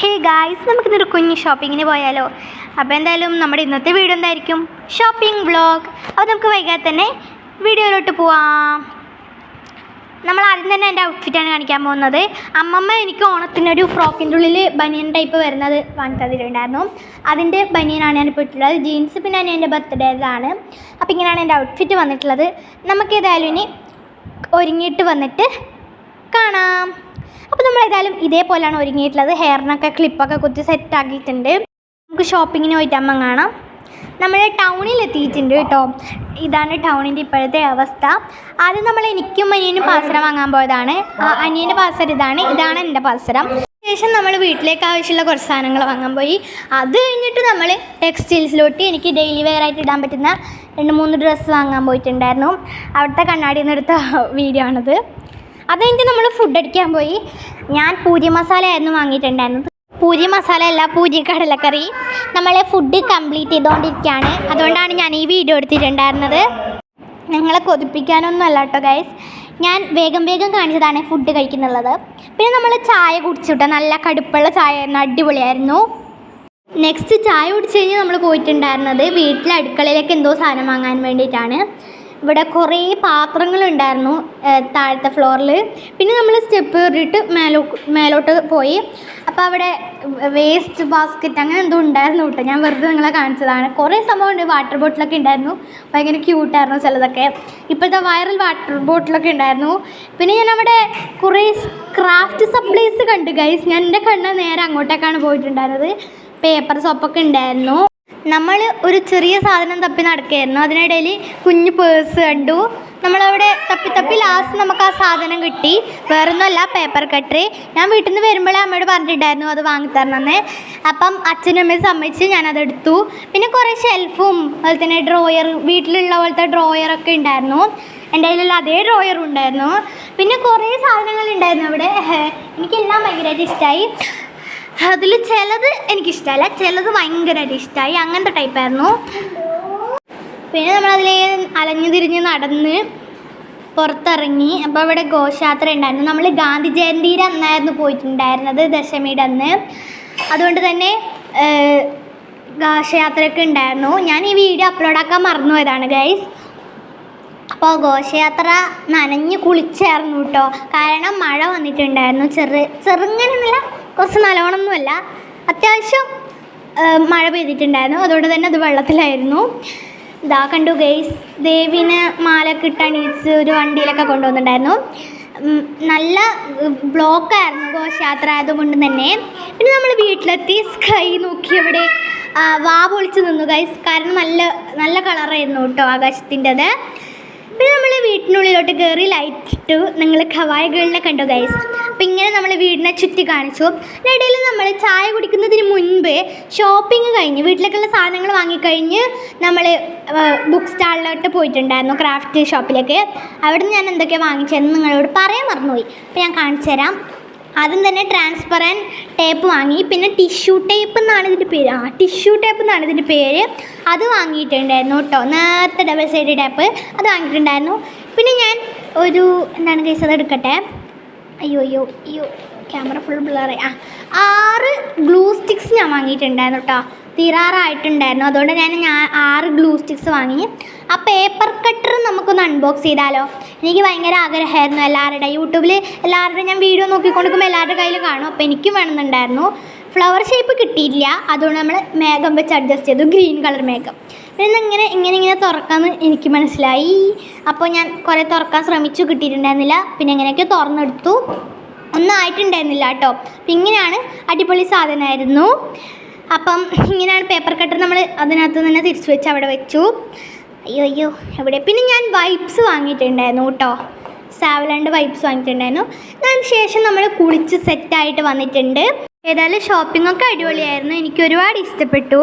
Hey guys നമുക്കിന്നൊരു കുഞ്ഞ് ഷോപ്പിങ്ങിന് പോയാലോ? അപ്പോൾ എന്തായാലും നമ്മുടെ ഇന്നത്തെ വീഡിയോ എന്തായിരിക്കും? ഷോപ്പിംഗ് വ്ളോഗ് അപ്പോൾ നമുക്ക് വൈകാതെ തന്നെ വീഡിയോയിലോട്ട് പോവാം. നമ്മൾ ആദ്യം തന്നെ എന്റെ ഔട്ട്ഫിറ്റാണ് കാണിക്കാൻ പോകുന്നത്. അമ്മമ്മ എനിക്ക് ഓണത്തിനൊരു ഫ്രോക്കിന്റെ ഉള്ളിൽ ബനിയൻ ടൈപ്പ് വരുന്നത് വാങ്ങി തന്നിട്ടുണ്ടായിരുന്നു. അതിന്റെ ബനിയനാണ് ഞാൻ ഇപ്പോൾ ഇട്ടുള്ളത് ജീൻസ് പിന്നെ എന്റെ ബർത്ത്ഡേതാണ് അപ്പോൾ ഇങ്ങനെയാണ് എന്റെ ഔട്ട്ഫിറ്റ് വന്നിട്ടുള്ളത്. നമുക്കേതായാലും ഇനി ഒരുങ്ങിയിട്ട് വന്നിട്ട് കാണാം. അപ്പോൾ നമ്മൾ ഏതായാലും ഇതേപോലെയാണ് ഒരുങ്ങിയിട്ടുള്ളത്. ഹെയറിനൊക്കെ ക്ലിപ്പൊക്കെ കുത്തി സെറ്റ് ആക്കിയിട്ടുണ്ട്. നമുക്ക് ഷോപ്പിങ്ങിന് പോയിട്ട് അമ്മ കാണാം. നമ്മൾ ടൗണിൽ എത്തിയിട്ടുണ്ട് കേട്ടോ. ഇതാണ് ടൗണിന്റെ ഇപ്പോഴത്തെ അവസ്ഥ. ആദ്യം നമ്മൾ എനിക്കും അനിയനും പാസരം വാങ്ങാൻ പോയതാണ്. അനിയന്റെ പാസരം ഇതാണ്. ഇതാണ് എന്റെ പാസരം ശേഷം നമ്മൾ വീട്ടിലേക്ക് ആവശ്യമുള്ള കുറച്ച് സാധനങ്ങൾ വാങ്ങാൻ പോയി. അത് കഴിഞ്ഞിട്ട് നമ്മൾ ടെക്സ്റ്റൈൽസിലോട്ട് എനിക്ക് ഡെയിലി വെയർ ആയിട്ട് ഇടാൻ പറ്റുന്ന രണ്ട് മൂന്ന് ഡ്രസ്സ് വാങ്ങാൻ പോയിട്ടുണ്ടായിരുന്നു. അവിടുത്തെ കണ്ണാടിയിൽ നിന്നെടുത്ത വീഡിയോ ആണിത്. അത് നമ്മൾ ഫുഡ് അടിക്കാൻ പോയി. ഞാൻ പൂരി മസാല ആയിരുന്നു വാങ്ങിയിട്ടുണ്ടായിരുന്നത്. പൂരി മസാല അല്ല പൂരി കടലക്കറി. നമ്മളെ ഫുഡ് കംപ്ലീറ്റ് ചെയ്തുകൊണ്ടിരിക്കുകയാണ് അതുകൊണ്ടാണ് ഞാൻ ഈ വീഡിയോ എടുത്തിട്ടുണ്ടായിരുന്നത്. ഞങ്ങളെ കൊതിപ്പിക്കാനൊന്നും അല്ല കേട്ടോ ഗൈസ് ഞാൻ വേഗം വേഗം കാണിച്ചതാണ് ഫുഡ് കഴിക്കുന്നുള്ളത്. പിന്നെ നമ്മൾ ചായ കുടിച്ചിട്ട് നല്ല കടുപ്പുള്ള ചായ ആയിരുന്നു അടിപൊളിയായിരുന്നു. നെക്സ്റ്റ് ചായ കുടിച്ച് കഴിഞ്ഞ് നമ്മൾ പോയിട്ടുണ്ടായിരുന്നത് വീട്ടിലെ അടുക്കളയിലേക്ക് എന്തോ സാധനം വാങ്ങാൻ വേണ്ടിയിട്ടാണ്. ഇവിടെ കുറേ പാത്രങ്ങളുണ്ടായിരുന്നു താഴത്തെ ഫ്ലോറിൽ പിന്നെ നമ്മൾ സ്റ്റെപ്പ് കയറിയിട്ട് മേലോ മേലോട്ട് പോയി. അപ്പോൾ അവിടെ വേസ്റ്റ് ബാസ്ക്കറ്റ് അങ്ങനെ എന്തോ ഉണ്ടായിരുന്നു കേട്ടോ. ഞാൻ വെറുതെ നിങ്ങളെ കാണിച്ചതാണ്. കുറേ സംഭവമുണ്ട്. വാട്ടർ ബോട്ടിലൊക്കെ ഉണ്ടായിരുന്നു. ഭയങ്കര ക്യൂട്ടായിരുന്നു ചിലതൊക്കെ. ഇപ്പോഴത്തെ വൈറൽ വാട്ടർ ബോട്ടിലൊക്കെ ഉണ്ടായിരുന്നു. പിന്നെ ഞാൻ അവിടെ കുറേ ക്രാഫ്റ്റ് സപ്ലൈസ് കണ്ടു ഗൈസ് ഞാൻ എന്റെ കണ്ണ് നേരെ അങ്ങോട്ടേക്കാണ് പോയിട്ടുണ്ടായിരുന്നത്. പേപ്പർ സോപ്പൊക്കെ ഉണ്ടായിരുന്നു. നമ്മൾ ഒരു ചെറിയ സാധനം തപ്പി നടക്കുകയായിരുന്നു. അതിനിടയിൽ കുഞ്ഞു പേഴ്സ് കണ്ടു. നമ്മളവിടെ തപ്പി തപ്പി ലാസ്റ്റ് നമുക്ക് ആ സാധനം കിട്ടി. വേറൊന്നുമല്ല പേപ്പർ കട്ടറി ഞാൻ വീട്ടിൽ നിന്ന് വരുമ്പോഴേ അമ്മയോട് പറഞ്ഞിട്ടുണ്ടായിരുന്നു അത് വാങ്ങിത്തരണമെന്ന് അപ്പം അച്ഛനും അമ്മയും സമ്മതിച്ച് ഞാനതെടുത്തു. പിന്നെ കുറേ ഷെൽഫും അതുപോലെ തന്നെ ഡ്രോയർ വീട്ടിലുള്ള പോലത്തെ ഡ്രോയറൊക്കെ ഉണ്ടായിരുന്നു. എന്റെ കയ്യിലുള്ള അതേ ഡ്രോയർ ഉണ്ടായിരുന്നു. പിന്നെ കുറേ സാധനങ്ങൾ ഉണ്ടായിരുന്നു അവിടെ. എനിക്കെല്ലാം ഭയങ്കരമായിട്ട് ഇഷ്ടമായി അതിൽ ചിലത് എനിക്കിഷ്ടമല്ല ചിലത് ഭയങ്കരമായിട്ട് ഇഷ്ടമായി അങ്ങനത്തെ ടൈപ്പായിരുന്നു പിന്നെ നമ്മളതിൽ അലഞ്ഞു തിരിഞ്ഞ് നടന്ന് പുറത്തിറങ്ങി. അപ്പോൾ അവിടെ ഘോഷയാത്ര ഉണ്ടായിരുന്നു. നമ്മൾ ഗാന്ധി ജയന്തിയുടെ അന്നായിരുന്നു പോയിട്ടുണ്ടായിരുന്നത് ദശമിയുടെ അന്ന്. അതുകൊണ്ട് തന്നെ ഘോഷയാത്രയൊക്കെ ഉണ്ടായിരുന്നു. ഞാൻ ഈ വീഡിയോ അപ്ലോഡ് ആക്കാൻ മറന്നു പോയതാണ് ഗൈസ് അപ്പോൾ ഘോഷയാത്ര നനഞ്ഞ് കുളിച്ചായിരുന്നു കേട്ടോ. കാരണം മഴ വന്നിട്ടുണ്ടായിരുന്നു. ചെറു ചെറുങ്ങനെന്നല്ല കുറച്ച് നല്ലോണമൊന്നുമല്ല. അത്യാവശ്യം മഴ പെയ്തിട്ടുണ്ടായിരുന്നു. അതുകൊണ്ട് തന്നെ അത് വെള്ളത്തിലായിരുന്നു. ഇതാ കണ്ടു ഗെയ്സ് ദേവിന് മാലൊക്കെ ഇട്ടണിയിച്ച് ഒരു വണ്ടിയിലൊക്കെ കൊണ്ടുവന്നിട്ടുണ്ടായിരുന്നു. നല്ല ബ്ലോക്കായിരുന്നു ഘോഷയാത്ര ആയതുകൊണ്ട് തന്നെ. പിന്നെ നമ്മൾ വീട്ടിലെത്തി സ്കൈ നോക്കി അവിടെ വാ പൊളിച്ച് നിന്നു ഗൈസ് കാരണം നല്ല നല്ല കളറായിരുന്നു കേട്ടോ ആകാശത്തിന്റെത്. പിന്നെ നമ്മൾ വീട്ടിനുള്ളിലോട്ട് കയറി ലൈറ്റ് ഇട്ടു. നിങ്ങൾ ഖവായ ഗേളിനെ കണ്ടു ഗൈസ് അപ്പം ഇങ്ങനെ നമ്മൾ വീടിനെ ചുറ്റി കാണിച്ചു. ഇടയിൽ നമ്മൾ ചായ കുടിക്കുന്നതിന് മുൻപ് ഷോപ്പിംഗ് കഴിഞ്ഞ് വീട്ടിലേക്കുള്ള സാധനങ്ങൾ വാങ്ങിക്കഴിഞ്ഞ് നമ്മൾ ബുക്ക് സ്റ്റാളിലോട്ട് പോയിട്ടുണ്ടായിരുന്നു ക്രാഫ്റ്റ് ഷോപ്പിലേക്ക് അവിടെ നിന്ന് ഞാൻ എന്തൊക്കെയാണ് വാങ്ങിച്ചതെന്ന് നിങ്ങളോട് പറയാൻ മറന്നുപോയി. അപ്പോൾ ഞാൻ കാണിച്ചു തരാം ആദ്യം തന്നെ ട്രാൻസ്പെറന്റ് ടേപ്പ് വാങ്ങി. പിന്നെ ടിഷ്യൂ ടേപ്പ് എന്നാണ് ഇതിന്റെ പേര്. ആ ടിഷ്യൂ ടേപ്പ് എന്നാണ് ഇതിന്റെ പേര്. അത് വാങ്ങിയിട്ടുണ്ടായിരുന്നു കേട്ടോ. നേരത്തെ ഡബിൾ സൈഡ് ടേപ്പ് അത് വാങ്ങിയിട്ടുണ്ടായിരുന്നു. പിന്നെ ഞാൻ ഒരു എന്താണ് കേസ് അത് എടുക്കട്ടെ. അയ്യോ അയ്യോ അയ്യോ ക്യാമറ ഫുൾ ബ്ലറായി ആ ആറ് ഗ്ലൂ സ്റ്റിക്സ് ഞാൻ വാങ്ങിയിട്ടുണ്ടായിരുന്നു കേട്ടോ. തീരാറായിട്ടുണ്ടായിരുന്നു. അതുകൊണ്ട് ഞാൻ ഞാൻ ആറ് ഗ്ലൂ സ്റ്റിക്സ് വാങ്ങി. ആ പേപ്പർ കട്ടർ നമുക്കൊന്ന് അൺബോക്സ് ചെയ്താലോ? എനിക്ക് ഭയങ്കര ആഗ്രഹമായിരുന്നു എല്ലാവരുടെ യൂട്യൂബിൽ എല്ലാവരുടെയും ഞാൻ വീഡിയോ നോക്കിക്കൊണ്ടിരിക്കുമ്പോൾ എല്ലാവരുടെ കയ്യിൽ കാണും. അപ്പോൾ എനിക്കും വേണമെന്നുണ്ടായിരുന്നു. ഫ്ലവർ ഷേപ്പ് കിട്ടിയില്ല. അതുകൊണ്ട് നമ്മൾ മേഘം വെച്ച് അഡ്ജസ്റ്റ് ചെയ്തു. ഗ്രീൻ കളർ മേഘം പിന്നെ ഇങ്ങനെ ഇങ്ങനെ ഇങ്ങനെ തുറക്കാമെന്ന് എനിക്ക് മനസ്സിലായി. അപ്പോൾ ഞാൻ കുറേ തുറക്കാൻ ശ്രമിച്ചു. കിട്ടിയിട്ടുണ്ടായിരുന്നില്ല. പിന്നെ എങ്ങനെയൊക്കെ തുറന്നെടുത്തു. ഒന്നും ആയിട്ടുണ്ടായിരുന്നില്ല കേട്ടോ. അപ്പം ഇങ്ങനെയാണ് അടിപൊളി സാധനമായിരുന്നു. അപ്പം ഇങ്ങനെയാണ് പേപ്പർ കട്ടർ നമ്മൾ അതിനകത്ത് തന്നെ തിരിച്ചു വെച്ച് അവിടെ വെച്ചു. അയ്യോ അയ്യോ എവിടെ? പിന്നെ ഞാൻ വൈപ്സ് വാങ്ങിയിട്ടുണ്ടായിരുന്നു കേട്ടോ. സാവലണ്ട് വൈപ്സ് വാങ്ങിയിട്ടുണ്ടായിരുന്നു. അതിന് ശേഷം നമ്മൾ കുളിച്ച് സെറ്റായിട്ട് വന്നിട്ടുണ്ട്. ഏതായാലും ഷോപ്പിംഗ് ഒക്കെ അടിപൊളിയായിരുന്നു. എനിക്ക് ഒരുപാട് ഇഷ്ടപ്പെട്ടു.